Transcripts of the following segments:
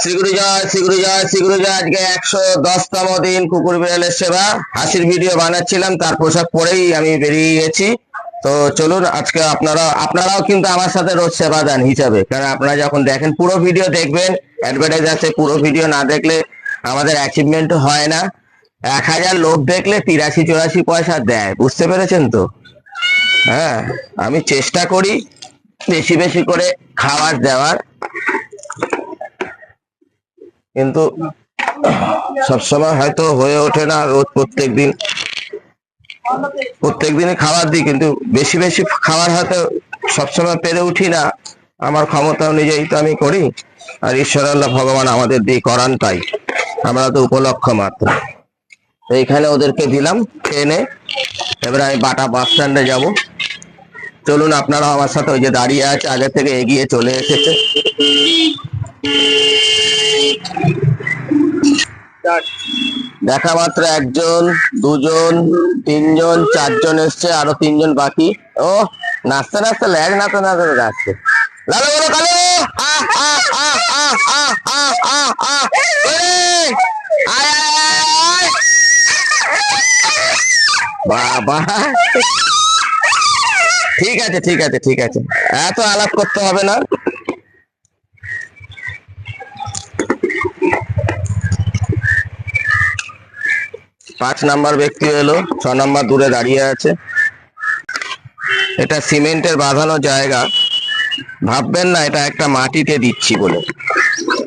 শ্রীগুরু জয় শ্রীগুরু জয় শ্রীগুরু জয় আজকে একশো দশতম দিন কুকুর বিড়ালের সেবা। হাসির ভিডিও বানাচ্ছিলাম, তার পোশাক পরেই আমি বেরিয়ে গেছি। তো চলুন, আজকে আপনারা, আপনারাও কিন্তু আমার সাথে রোজ সেবা দেন হিসাবে। কারণ আপনারা যখন দেখেন পুরো ভিডিও দেখবেন অ্যাডভার্টাইজ আছে, পুরো ভিডিও না দেখলে আমাদের অ্যাচিভমেন্ট হয় না। এক হাজার লোক দেখলে তিরাশি, চুরাশি পয়সা দেয়, বুঝতে পেরেছেন তো? হ্যাঁ আমি চেষ্টা করি বেশি বেশি করে খাবার দেওয়ার। কিন্তু সবসময় হয়তো হয়ে ওঠে না রোজ প্রত্যেক দিন প্রত্যেক দিনই খাবার দিই, কিন্তু বেশি বেশি খাবার হয়তো সবসময় পেরে উঠি না। আমার ক্ষমতা অনুযায়ী তো আমি করি। আর ঈশ্বর আল্লাহ ভগবান আমাদের দিয়ে করান তাই। আমরা তো উপলক্ষ মাত্র। এইখানে ওদেরকে দিলাম, খেয়ে নে। এবারে আমি বাটা বাস স্ট্যান্ডে যাব। চলুন আপনারা আমার সাথে ওই যে দাঁড়িয়ে আছে, আগে থেকে এগিয়ে চলে এসেছে। দেখা মাত্র একজন, দুজন, তিনজন, চারজন এসছে, আরও তিনজন বাকি। ও, নাচতে নাচতে ল্যাগ নাচতে নাচতে যাচ্ছে ঠিক আছে ঠিক আছে ঠিক আছে। এত আলাপ করতে হবে না। পাঁচ নাম্বার ব্যক্তি এলো ছ নাম্বার দূরে দাঁড়িয়ে আছে। এটা সিমেন্টের বাঁধানো জায়গা। ভাববেন না, এটা একটা মাটিতে দিচ্ছি বলে।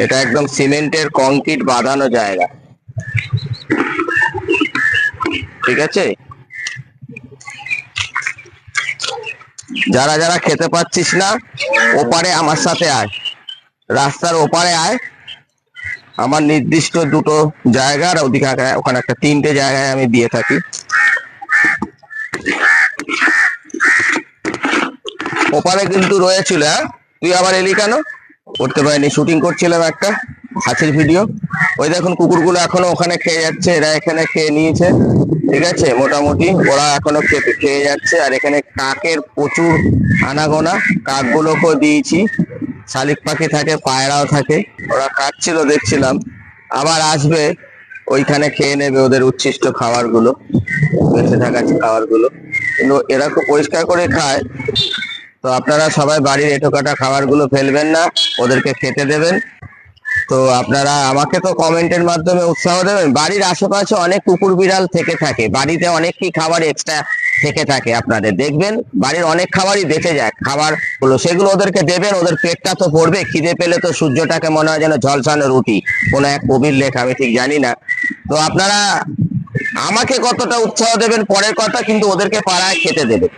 এটা একদম সিমেন্টের কংক্রিট বাঁধানো জায়গা। ঠিক আছে? যারা যারা খেতে পাচ্ছিস না, ওপারে আমার সাথে আয়। রাস্তার ওপারে আয়। আমার নির্দিষ্ট দুটো জায়গার ওদিকে একটা- ওখানে একটা তিনটে জায়গায় আমি দিয়ে থাকি। ওপারে কিন্তু রয়েছিল হ্যাঁ? তুই আবার এলি কেন? করতে পারিনি শুটিং করছিলাম একটা হাসির ভিডিও ওই দেখুন কুকুরগুলো এখনও ওখানে খেয়ে যাচ্ছে, এরা এখানে খেয়ে নিয়েছে, ঠিক আছে? মোটামুটি ওরা এখনও খেতে, খেয়ে যাচ্ছে, আর এখানে কাকের প্রচুর আনাগোনা, কাকগুলোকেও দিয়েছি। শালিক পাখি থাকে, পায়রাও থাকে। ওরা কাটছিল, দেখছিলাম। আবার আসবে, ওইখানে খেয়ে নেবে ওদের উচ্ছিষ্ট খাবারগুলো বেঁচে থাকা খাবারগুলো কিন্তু এরা খুব পরিষ্কার করে খায়। তো আপনারা সবাই বাড়ির এটোকাটা খাবারগুলো ফেলবেন না, ওদেরকে খেতে দেবেন। তো আপনারা আমাকে তো কমেন্টের মাধ্যমে উৎসাহ দেবেন। বাড়ির আশেপাশে অনেক কুকুর বিড়াল থেকে থাকে। বাড়িতে অনেক কি খাবার এক্সট্রা থেকে থাকে আপনাদের। দেখবেন, বাড়ির অনেক খাবারই বেঁচে যায়। খাবারগুলো সেগুলো ওদেরকে দেবেন, ওদের পেটটা তো পড়বে খিদে পেলে তো সূর্যটাকে মনে হয় যেন ঝলসানো রুটি। কোনো এক কবির লেখা, আমি ঠিক জানি না। তো আপনারা আমাকে কতটা উৎসাহ দেবেন পরের কথা, কিন্তু ওদেরকে পাড়ায় খেতে দেবেন।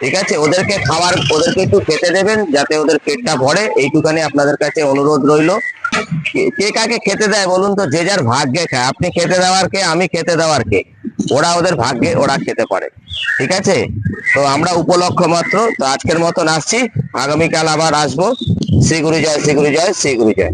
ঠিক আছে? ওদেরকে খাবার, ওদেরকে একটু খেতে দেবেন, যাতে ওদের পেটটা ভরে। এইটুখানি আপনাদের কাছে অনুরোধ রইল। কে কাকে খেতে দেয় বলুন তো? যে যার ভাগ্যে খায়। আপনি খেতে দেওয়ার কে, আমি খেতে দেওয়ার কে? ওরা ওদের ভাগ্যে, ওরা খেতে পারে। ঠিক আছে? তো আমরা উপলক্ষ মাত্র। তো আজকের মতন আসছি। আগামীকাল আবার আসব। শ্রীগুরু জয়, শ্রী গুরু জয়, শ্রী গুরু জয়।